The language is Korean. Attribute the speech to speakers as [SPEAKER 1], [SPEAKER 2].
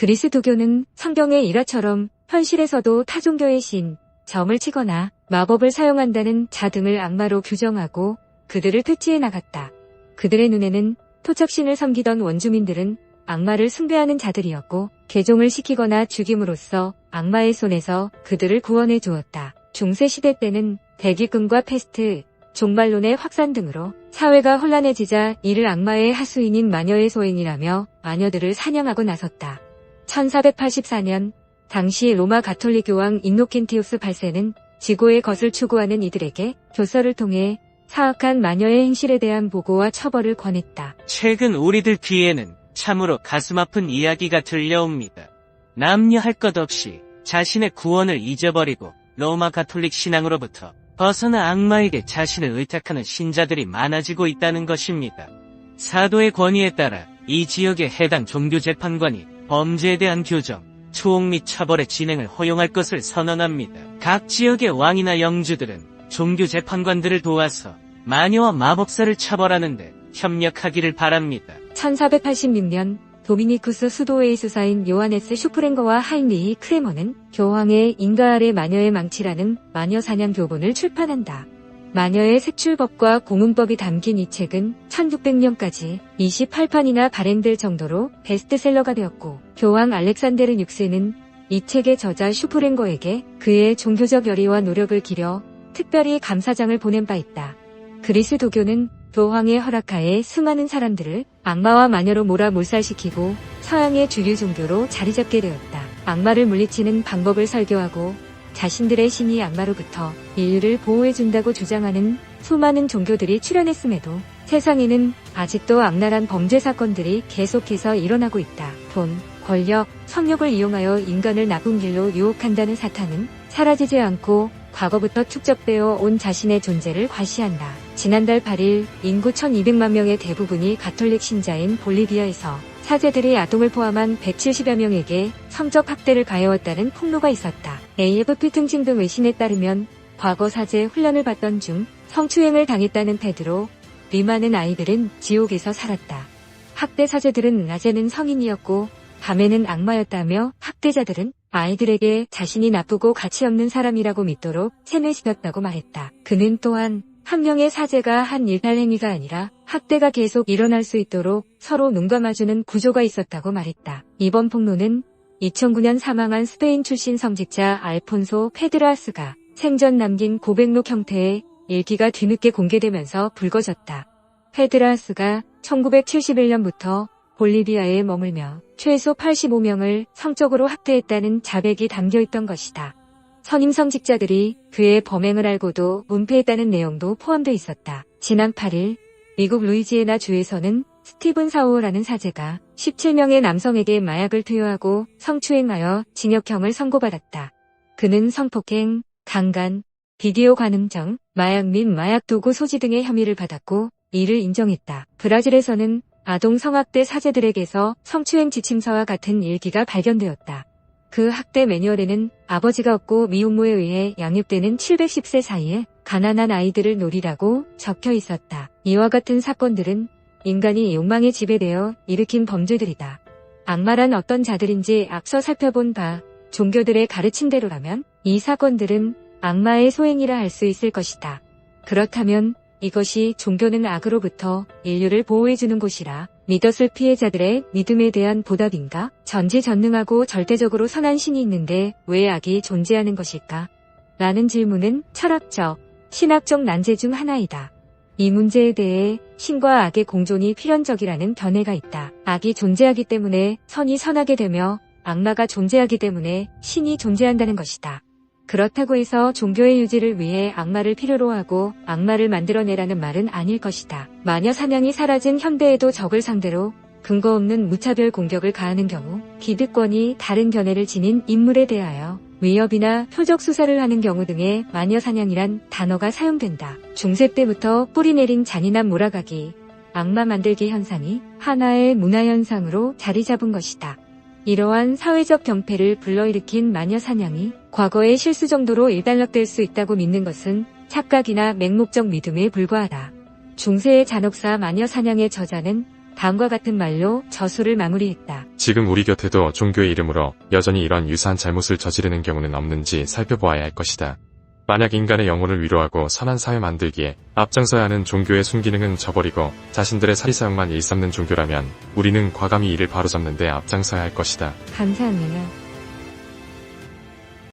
[SPEAKER 1] 그리스도교는 성경의 일화처럼 현실에서도 타종교의 신, 점을 치거나 마법을 사용한다는 자 등을 악마로 규정하고 그들을 퇴치해 나갔다. 그들의 눈에는 토착신을 섬기던 원주민들은 악마를 숭배하는 자들이었고 개종을 시키거나 죽임으로써 악마의 손에서 그들을 구원해 주었다. 중세시대 때는 대기근과 패스트, 종말론의 확산 등으로 사회가 혼란해지자 이를 악마의 하수인인 마녀의 소행이라며 마녀들을 사냥하고 나섰다. 1484년 당시 로마 가톨릭 교황 인노켄티우스 8세는 지고의 것을 추구하는 이들에게 교서를 통해 사악한 마녀의 행실에 대한 보고와 처벌을 권했다.
[SPEAKER 2] 최근 우리들 귀에는 참으로 가슴 아픈 이야기가 들려옵니다. 남녀 할 것 없이 자신의 구원을 잊어버리고 로마 가톨릭 신앙으로부터 벗어나 악마에게 자신을 의탁하는 신자들이 많아지고 있다는 것입니다. 사도의 권위에 따라 이 지역의 해당 종교 재판관이 범죄에 대한 규정, 추옥 및 처벌의 진행을 허용할 것을 선언합니다. 각 지역의 왕이나 영주들은 종교 재판관들을 도와서 마녀와 마법사를 처벌하는데 협력하기를 바랍니다.
[SPEAKER 1] 1486년 도미니쿠스 수도회의 수사인 요하네스 슈프랭거와 하인리히 크레머는 교황의 인가 아래 마녀의 망치라는 마녀 사냥 교본을 출판한다. 마녀의 색출법과 공문법이 담긴 이 책은 1600년까지 28판이나 발행될 정도로 베스트셀러가 되었고 교황 알렉산데르 6세는 이 책의 저자 슈프랭거에게 그의 종교적 열의와 노력을 기려 특별히 감사장을 보낸 바 있다. 그리스 도교는 교황의 허락하에 수많은 사람들을 악마와 마녀로 몰아 몰살시키고 서양의 주류 종교로 자리 잡게 되었다. 악마를 물리치는 방법을 설교하고 자신들의 신이 악마로부터 인류를 보호해준다고 주장하는 수많은 종교들이 출현했음에도 세상에는 아직도 악랄한 범죄 사건들이 계속해서 일어나고 있다. 돈, 권력, 성욕을 이용하여 인간을 나쁜 길로 유혹한다는 사탄은 사라지지 않고 과거부터 축적되어 온 자신의 존재를 과시한다. 지난달 8일 인구 1200만 명의 대부분이 가톨릭 신자인 볼리비아에서 사제들이 아동을 포함한 170여 명에게 성적 학대를 가해왔다는 폭로가 있었다. AFP 통신 등 외신에 따르면 과거 사제 훈련을 받던 중 성추행을 당했다는 패드로 리많은 아이들은 지옥에서 살았다. 학대 사제들은 낮에는 성인이었고 밤에는 악마였다며 학대자들은 아이들에게 자신이 나쁘고 가치 없는 사람이라고 믿도록 세뇌시켰다고 말했다. 그는 또한 한 명의 사제가 한 일탈 행위가 아니라 학대가 계속 일어날 수 있도록 서로 눈 감아주는 구조가 있었다고 말했다. 이번 폭로는 2009년 사망한 스페인 출신 성직자 알폰소 페드라스가 생전 남긴 고백록 형태의 일기가 뒤늦게 공개되면서 불거졌다. 페드라스가 1971년부터 볼리비아에 머물며 최소 85명을 성적으로 학대했다는 자백이 담겨 있던 것이다. 선임 성직자들이 그의 범행을 알고도 은폐했다는 내용도 포함되어 있었다. 지난 8일 미국 루이지애나 주에서는 스티븐 사우어라는 사제가 17명의 남성에게 마약을 투여하고 성추행하여 징역형을 선고받았다. 그는 성폭행, 강간, 비디오 관음정, 마약 및 마약 도구 소지 등의 혐의를 받았고 이를 인정했다. 브라질에서는 아동 성학대 사제들에게서 성추행 지침서와 같은 일기가 발견되었다. 그 학대 매뉴얼에는 아버지가 없고 미혼모에 의해 양육되는 710세 사이에 가난한 아이들을 노리라고 적혀 있었다. 이와 같은 사건들은 인간이 욕망에 지배되어 일으킨 범죄들이다. 악마란 어떤 자들인지 앞서 살펴본 바 종교들의 가르침대로라면 이 사건들은 악마의 소행이라 할 수 있을 것이다. 그렇다면 이것이 종교는 악으로부터 인류를 보호해주는 곳이라 믿었을 피해자들의 믿음에 대한 보답인가? 전지전능하고 절대적으로 선한 신이 있는데 왜 악이 존재하는 것일까? 라는 질문은 철학적, 신학적 난제 중 하나이다. 이 문제에 대해 신과 악의 공존이 필연적이라는 견해가 있다. 악이 존재하기 때문에 선이 선하게 되며 악마가 존재하기 때문에 신이 존재한다는 것이다. 그렇다고 해서 종교의 유지를 위해 악마를 필요로 하고 악마를 만들어내라는 말은 아닐 것이다. 마녀 사냥이 사라진 현대에도 적을 상대로 근거 없는 무차별 공격을 가하는 경우 기득권이 다른 견해를 지닌 인물에 대하여 위협이나 표적 수사를 하는 경우 등의 마녀 사냥이란 단어가 사용된다. 중세 때부터 뿌리 내린 잔인한 몰아가기, 악마 만들기 현상이 하나의 문화 현상으로 자리 잡은 것이다. 이러한 사회적 병폐를 불러일으킨 마녀 사냥이 과거의 실수 정도로 일단락될 수 있다고 믿는 것은 착각이나 맹목적 믿음에 불과하다. 중세의 잔혹사 마녀 사냥의 저자는 다음과 같은 말로 저술을 마무리했다.
[SPEAKER 3] 지금 우리 곁에도 종교의 이름으로 여전히 이런 유사한 잘못을 저지르는 경우는 없는지 살펴보아야 할 것이다. 만약 인간의 영혼을 위로하고 선한 사회 만들기에 앞장서야 하는 종교의 순기능은 저버리고 자신들의 사리사욕만 일삼는 종교라면 우리는 과감히 이를 바로잡는 데 앞장서야 할 것이다.
[SPEAKER 1] 감사합니다.